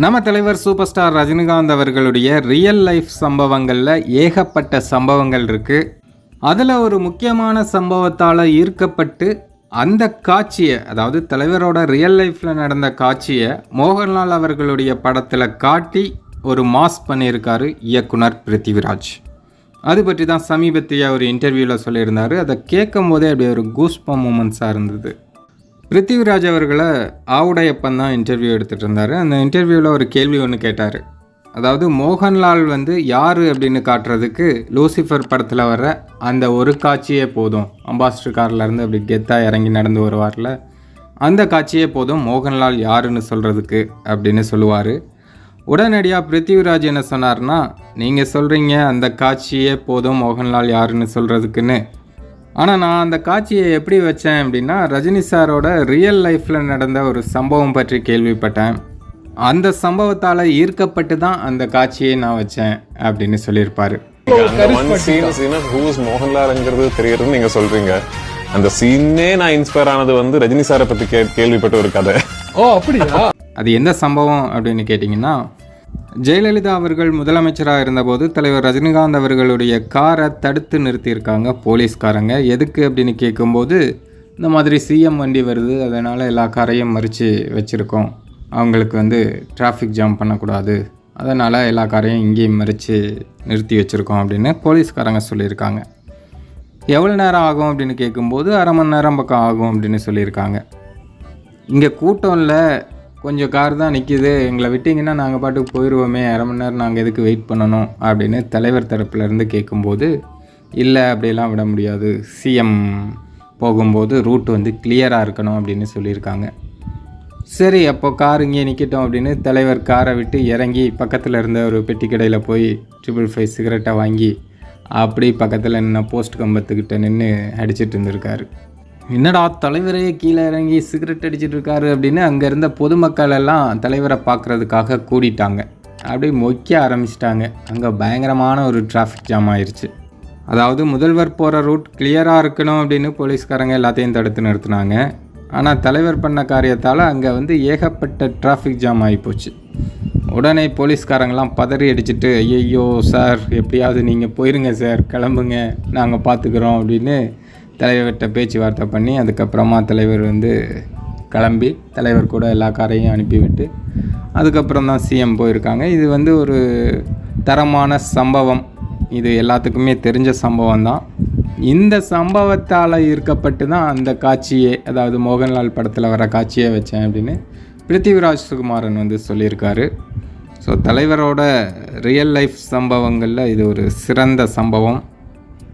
நம்ம தலைவர் super star Rajinikanth அவர்களுடைய ரியல் லைஃப் சம்பவங்களில் ஏகப்பட்ட சம்பவங்கள் இருக்குது அதில் ஒரு முக்கியமான சம்பவத்தால் ஈர்க்கப்பட்டு அந்த காட்சியை அதாவது தலைவரோட ரியல் லைஃப்பில் நடந்த காட்சியை மோகன்லால் அவர்களுடைய படத்தில் காட்டி ஒரு மாஸ் பண்ணியிருக்காரு இயக்குனர் பிருத்திவிராஜ். அது பற்றி தான் சமீபத்திய ஒரு இன்டர்வியூவில் சொல்லியிருந்தார். அதை கேட்கும் போதே அப்படியே ஒரு கூஸ்பம் மூமெண்ட்ஸாக இருந்தது. பிருத்திவிராஜ் அவர்களை ஆவுடையப்பன் தான் இன்டர்வியூ எடுத்துகிட்டு இருந்தார். அந்த இன்டர்வியூவில் ஒரு கேள்வி ஒன்று கேட்டார். அதாவது மோகன்லால் வந்து யார் அப்படின்னு காட்டுறதுக்கு லூசிஃபர் படத்தில் வர்ற அந்த ஒரு காட்சியே போதும். அம்பாசிடர் கார்லேருந்து அப்படி கெத்தாக இறங்கி நடந்து வருவார்ல. அந்த காட்சியே போதும் மோகன்லால் யாருன்னு சொல்கிறதுக்கு அப்படின்னு சொல்லுவார். உடனடியாக பிருத்திவிராஜ் என்ன சொன்னார்னா நீங்கள் சொல்கிறீங்க அந்த காட்சியே போதும் மோகன்லால் யாருன்னு சொல்கிறதுக்குன்னு ஆனால் நான் அந்த காட்சியை எப்படி வச்சேன் அப்படின்னா ரஜினி சாரோட ரியல் லைஃப்பில் நடந்த ஒரு சம்பவம் பற்றி கேள்விப்பட்டேன். அந்த சம்பவத்தால் ஈர்க்கப்பட்டு தான் அந்த காட்சியை நான் வச்சேன் அப்படின்னு சொல்லியிருப்பார். அந்த ஒன் சீன் சீன் ஹூஸ் மோகன்லால்ங்கிறது தெரியறது நீங்க சொல்றீங்க. அந்த சீனே நான் இன்ஸ்பயர் ஆனது வந்து ரஜினி சாரை பத்தி கே கேள்விப்பட்ட ஒரு கதை. ஓ அப்படியா? அது எந்த சம்பவம் அப்படின்னு கேட்டிங்கன்னா ஜெயலலிதா அவர்கள் முதலமைச்சராக இருந்தபோது தலைவர் ரஜினிகாந்த் அவர்களுடைய காரை தடுத்து நிறுத்தியிருக்காங்க போலீஸ்காரங்க. எதுக்கு அப்படின்னு கேட்கும்போது இந்த மாதிரி சிஎம் வண்டி வருது அதனால் எல்லா காரையும் மறித்து வச்சுருக்கோம். அவங்களுக்கு வந்து டிராஃபிக் ஜாம் பண்ணக்கூடாது. அதனால் எல்லா காரையும் இங்கேயும் மறித்து நிறுத்தி வச்சுருக்கோம் அப்படின்னு போலீஸ்காரங்க சொல்லியிருக்காங்க. எவ்வளோ நேரம் ஆகும் அப்படின்னு கேட்கும்போது அரை மணி நேரம் பக்கம் ஆகும் அப்படின்னு சொல்லியிருக்காங்க. இங்கே கூட்டம் இல்லை கொஞ்சம் கார் தான் நிற்கிது எங்களை விட்டிங்கன்னா நாங்கள் பாட்டுக்கு போயிடுவோமே அரை மணி நேரம் நாங்கள் எதுக்கு வெயிட் பண்ணணும்? அப்படின்னு தலைவர் தரப்புலேருந்து கேட்கும்போது இல்லை அப்படியெல்லாம் விட முடியாது. சிஎம் போகும்போது ரூட் வந்து கிளியராக இருக்கணும் அப்படின்னு சொல்லியிருக்காங்க. சரி அப்போ கார் இங்கே நிற்கட்டும் அப்படின்னு தலைவர் காரை விட்டு இறங்கி பக்கத்தில் இருந்த ஒரு பெட்டி கடையில் போய் ட்ரிபிள் ஃபைவ் சிகரெட்டை வாங்கி அப்படி பக்கத்தில் நின்ன போஸ்ட் கம்பத்துக்கிட்ட நின்று அடிச்சிட்டு இருந்திருக்காரு. என்னடா தலைவரே கீழே இறங்கி சிகரெட் அடிச்சிட்டு இருக்காரு அப்படின்னு அங்கே இருந்த பொதுமக்கள் எல்லாம் தலைவரை பார்க்குறதுக்காக கூடிட்டாங்க. அப்படியே மொய்க்க ஆரம்பிச்சிட்டாங்க. அங்கே பயங்கரமான ஒரு டிராஃபிக் ஜாம் ஆயிடுச்சு அதாவது முதல்வர் போகிற ரூட் கிளியராக இருக்கணும் அப்படின்னு போலீஸ்காரங்க எல்லாத்தையும் தடுத்து நிறுத்தினாங்க. ஆனால் தலைவர் பண்ண காரியத்தால் அங்கே வந்து ஏகப்பட்ட டிராஃபிக் ஜாம் ஆகிப்போச்சு உடனே போலீஸ்காரங்களாம் பதறி அடிச்சுட்டு ஐயோ சார் எப்படியாவது நீங்கள் போயிருங்க சார் கிளம்புங்க. நாங்கள் பார்த்துக்குறோம் அப்படின்னு தலைவர்கிட்ட பேச்சுவார்த்தை பண்ணி அதுக்கப்புறமா தலைவர் வந்து கிளம்பி தலைவர் கூட எல்லா காரையும் அனுப்பிவிட்டு அதுக்கப்புறம் தான் சிஎம் போயிருக்காங்க. இது வந்து ஒரு தரமான சம்பவம். இது எல்லாத்துக்குமே தெரிஞ்ச சம்பவம் தான். இந்த சம்பவத்தால் இருக்கப்பட்டு தான் அந்த காட்சியே அதாவது மோகன்லால் படத்தில் வர காட்சியை வச்சேன் அப்படின்னு பிருத்திவிராஜ் சுகுமாரன் வந்து சொல்லியிருக்காரு. ஸோ தலைவரோட ரியல் லைஃப் சம்பவங்களில் இது ஒரு சிறந்த சம்பவம்.